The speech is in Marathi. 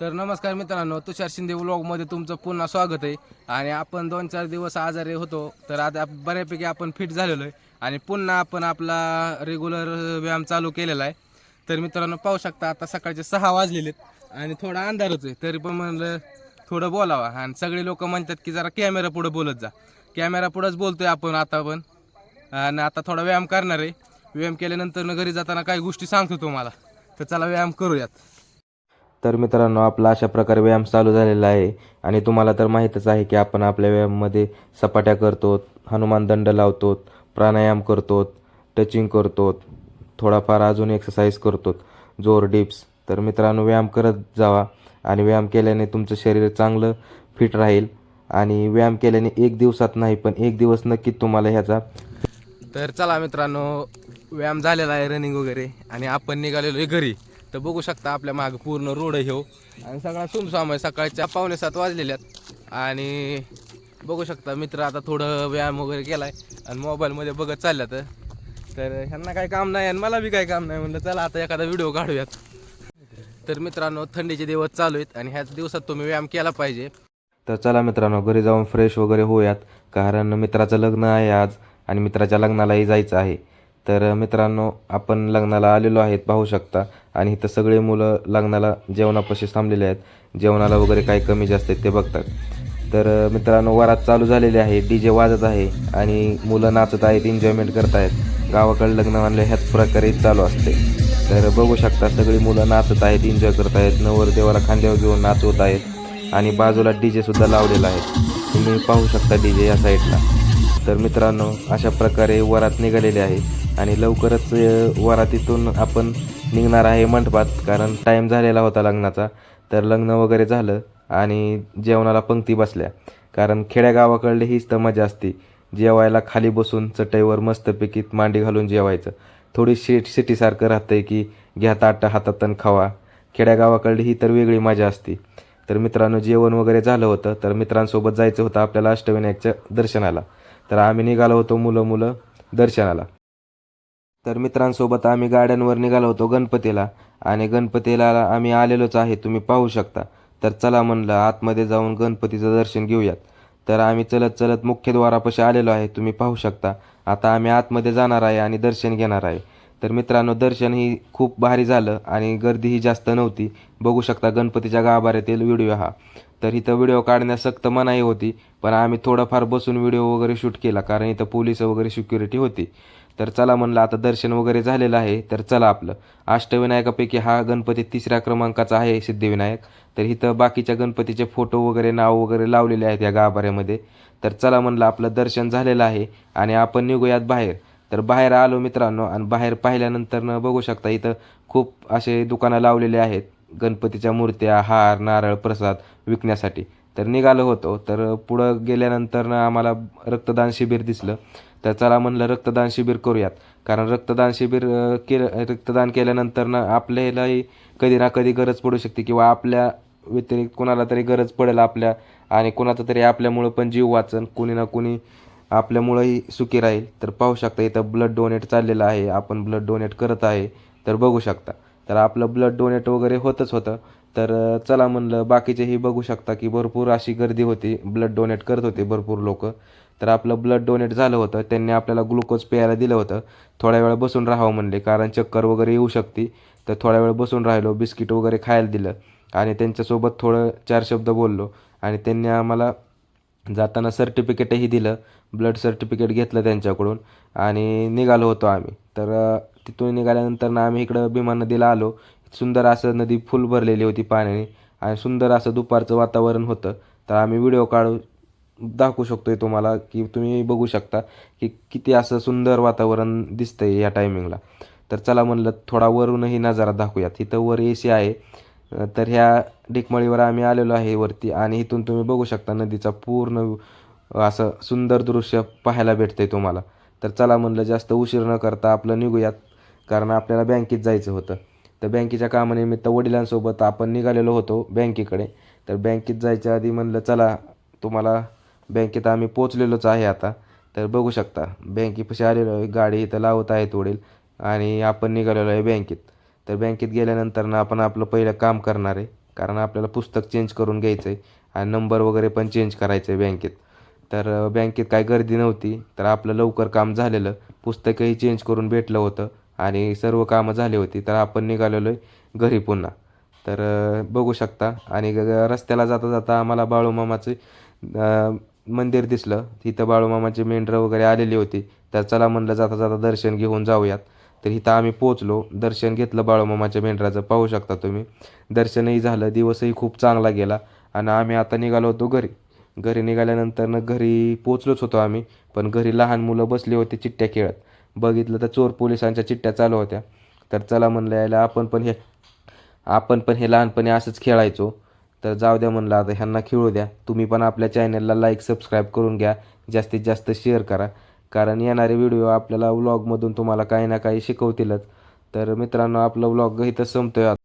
तर नमस्कार मित्रांनो तुषार शिंदे व्लॉगमध्ये तुमचं पुन्हा स्वागत आहे. आणि आपण दोन चार दिवस आजारी होतो तर आता बऱ्यापैकी आपण फिट झालेलो आहे. आणि पुन्हा आपण आपला रेग्युलर व्यायाम चालू केलेला आहे. तर मित्रांनो पाहू शकता आता सकाळचे सहा वाजलेले आहेत. आणि थोडा अंधारच आहे तरी पण म्हणलं थोडं बोलावा. आणि सगळे लोक म्हणतात की जरा कॅमेरा पुढं बोलत जा. कॅमेरा पुढंच बोलतोय आपण आता पण. आणि आता थोडा व्यायाम करणार आहे. व्यायाम केल्यानंतर घरी जाताना काही गोष्टी सांगतो तुम्हाला. तर चला व्यायाम करूयात. तर मित्रांनो आपला अशा प्रकारे व्यायाम चालू झालेला आहे. आणि तुम्हाला तर माहीतच आहे की आपण आपल्या व्यायाममध्ये सपाट्या करतो हनुमान दंड लावतो प्राणायाम करतो टचिंग करतो थोडाफार अजून एक्सरसाइज करतो जोर डिप्स तर मित्रांनो व्यायाम करत जावा. आणि व्यायाम केल्याने तुमचं शरीर चांगलं फिट राहील. आणि व्यायाम केल्याने एक दिवसात नाही पण एक दिवस नक्कीच तुम्हाला ह्याचा तर चला मित्रांनो व्यायाम झालेला आहे रनिंग वगैरे. आणि आपण निघालेलो आहे घरी. तर बघू शकता आपल्या मागं पूर्ण रोड हे हो. आणि सगळा सुमसाम आहे सकाळच्या पावणे सात वाजलेल्यात आणि बघू शकता मित्र आता थोडं व्यायाम वगैरे केला आहे आणि मोबाईलमध्ये बघत चालल्यात. तर ह्यांना काही काम नाही आणि मला बी काही काम नाही म्हणलं चला आता एखादा व्हिडिओ काढूयात. तर मित्रांनो थंडीचे दिवस चालू आहेत आणि ह्याच दिवसात तुम्ही व्यायाम केला पाहिजे. तर चला मित्रांनो घरी जाऊन फ्रेश वगैरे होऊयात. कारण मित्राचं लग्न आहे आज आणि मित्राच्या लग्नालाही जायचं आहे. तर मित्रांनो आपण लग्नाला आलेलो आहेत पाहू शकता. आणि इथं सगळे मुलं लग्नाला जेवणापाशी थांबलेले आहेत. जेवणाला वगैरे काही कमी जास्त आहेत ते बघतात. तर मित्रांनो वरात चालू झालेली आहे. डी जे वाजत आहे आणि मुलं नाचत आहेत एन्जॉयमेंट करत आहेत. गावाकडे लग्न मानले ह्याच प्रकारे चालू असते. तर बघू शकता सगळी मुलं नाचत आहेत एन्जॉय करत आहेत. नवरदेवाला खांद्यावर घेऊन नाचवत आहेत. आणि बाजूला डी जे सुद्धा लावलेला आहे. तुम्ही पाहू शकता डी जे या साईडला तर मित्रांनो अशा प्रकारे वरात निघालेले आहे आणि लवकरच वरातीतून आपण निघणार आहे मंडपात कारण टाईम झालेला होता लग्नाचा. तर लग्न वगैरे झालं आणि जेवणाला पंक्ती बसल्या. कारण खेड्यागावाकडले हीच तर मजा असते. जेवायला खाली बसून चटईवर मस्तपैकी मांडी घालून जेवायचं. थोडी शेट सिटीसारखं राहतंय की घ्या ताट हातात आणि खावा. खेड्यागावाकडली ही तर वेगळी मजा असते. तर मित्रांनो जेवण वगैरे झालं होतं. तर मित्रांसोबत जायचं होतं आपल्याला अष्टविनायकच्या दर्शनाला. तर आम्ही निघालो होतो मुलं मुलं दर्शनाला. तर मित्रांसोबत आम्ही गाड्यांवर निघालो होतो गणपतीला आणि गणपतीला आम्ही आलेलोच आहे तुम्ही पाहू शकता. तर चला म्हणलं आतमध्ये जाऊन गणपतीचं दर्शन घेऊयात. तर आम्ही चलत चलत मुख्यद्वारापाशी आलेलो आहे तुम्ही पाहू शकता. आता आम्ही आतमध्ये जाणार आहे आणि दर्शन घेणार आहे. तर मित्रांनो दर्शन ही खूप भारी झालं आणि गर्दीही जास्त नव्हती. बघू शकता गणपतीच्या गाभाऱ्यातील व्हिडिओ हा. तर इथं व्हिडिओ काढण्यास सक्त मनाई होती पण आम्ही थोडंफार बसून व्हिडिओ वगैरे शूट केला कारण इथं पोलीस वगैरे सिक्युरिटी होती. तर चला म्हणलं आता दर्शन वगैरे झालेलं आहे तर चला आपलं. अष्टविनायकापैकी हा गणपती तिसऱ्या क्रमांकाचा आहे सिद्धिविनायक. तर इथं बाकीच्या गणपतीचे फोटो वगैरे नाव वगैरे लावलेले आहेत या गाभाऱ्यामध्ये. तर चला म्हणलं आपलं दर्शन झालेलं आहे आणि आपण निघूयात बाहेर. तर बाहेर आलो मित्रांनो आणि बाहेर पाहिल्यानंतर बघू शकता इथं खूप असे दुकानं लावलेले आहेत. गणपतीच्या मूर्त्या हार नारळ प्रसाद विकण्यासाठी. तर निघालो होतो. तर पुढं गेल्यानंतर ना आम्हाला रक्तदान शिबिर दिसलं. तर चला म्हणलं रक्तदान शिबिर करूयात. कारण रक्तदान शिबिर केलं रक्तदान केल्यानंतर ना आपल्यालाही कधी ना कधी गरज पडू शकते किंवा आपल्या व्यतिरिक्त कोणाला तरी गरज पडेल आपल्या आणि कोणाचा तरी आपल्यामुळं पण जीव वाचन कोणी ना कोणी आपल्यामुळंही सुखी राहील. तर पाहू शकता इथं ब्लड डोनेट चाललेलं आहे. आपण ब्लड डोनेट करत आहे. तर बघू शकता. तर आपलं ब्लड डोनेट वगैरे होतच होतं. तर चला म्हणलं बाकीचेही बघू शकता की भरपूर अशी गर्दी होती. ब्लड डोनेट करत होते भरपूर लोक. तर आपलं ब्लड डोनेट झालं होतं. त्यांनी आपल्याला ग्लुकोज प्यायला दिलं होतं. थोड्या वेळ बसून राहावं म्हणले कारण चक्कर वगैरे येऊ शकते. तर थोड्या वेळ बसून राहिलो बिस्किट वगैरे खायला दिलं. आणि त्यांच्यासोबत थोडं चार शब्द बोललो. आणि त्यांनी आम्हाला जाताना सर्टिफिकेटही दिलं. ब्लड सर्टिफिकेट घेतलं त्यांच्याकडून. आणि निघालो होतो आम्ही. तर तिथून निघाल्यानंतर ना आम्ही इकडं भीमा नदीला आलो. सुंदर असं नदी फुल भरलेली होती पाण्याने आणि सुंदर असं दुपारचं वातावरण होतं. तर आम्ही व्हिडिओ काढू दाखवू शकतो आहे तुम्हाला की तुम्ही बघू शकता की किती असं सुंदर वातावरण दिसतं आहे या टायमिंगला तर चला म्हणलं थोडा वरूनही नजारा दाखवूयात. इथं वर ए सी आहे. तर ह्या डिकमळीवर आम्ही आलेलो आहे वरती आणि इथून तुम्ही बघू शकता नदीचा पूर्ण असं सुंदर दृश्य पाहायला भेटतं आहे तुम्हाला. तर चला म्हणलं जास्त उशीर न करता आपलं निघूयात कारण आपल्याला बँकेत जायचं होतं. तर बँकेच्या कामानिमित्त वडिलांसोबत आपण निघालेलो होतो बँकेकडे. तर बँकेत जायच्या आधी म्हणलं चला तुम्हाला बँकेत आम्ही पोचलेलोच आहे आता. तर बघू शकता बँकेपाशी आलेलो आहे गाडी इथं लावत आहेत वडील आणि आपण निघालेलो आहे बँकेत. तर बँकेत गेल्यानंतर ना आपण आपलं पहिलं काम करणार आहे कारण आपल्याला पुस्तक चेंज करून घ्यायचं आहे आणि नंबर वगैरे पण चेंज करायचं आहे बँकेत. तर बँकेत काय गर्दी नव्हती तर आपलं लवकर काम झालेलं पुस्तकही चेंज करून भेटलं होतं आणि सर्व कामं झाली होती तर आपण निघालेलो आहे घरी पुन्हा. तर बघू शकता आणि रस्त्याला जाता जाता आम्हाला बाळूमामाचे मंदिर दिसलं. तिथं बाळूमामाची मेंढरं वगैरे आलेली होती. तर चला म्हणलं जाता जाता दर्शन घेऊन जाऊयात. तर इथं आम्ही पोचलो दर्शन घेतलं बाळूमामाच्या मेंढराचं. पाहू शकता तुम्ही. दर्शनही झालं. दिवसही खूप चांगला गेला आणि आम्ही आता निघालो होतो घरी. घरी निघाल्यानंतर घरी पोचलोच होतो आम्ही पण घरी लहान मुलं बसली होती चिठ्ठ्या खेळत. बघितलं तर चोर पोलिसांच्या चिठ्ठ्या चालू होत्या. तर चला म्हणलं यायला आपण पण हे आपण पण हे लहानपणी असंच खेळायचो. तर जाऊ द्या म्हणलं आता ह्यांना खेळू द्या. तुम्ही पण आपल्या चॅनलला लाईक सबस्क्राईब करून घ्या. जास्तीत जास्त शेअर करा. कारण येणारे व्हिडिओ आपल्याला व्लॉगमधून तुम्हाला काही ना काही शिकवतीलच. तर मित्रांनो आपला व्लॉग इथं संपतोय आता.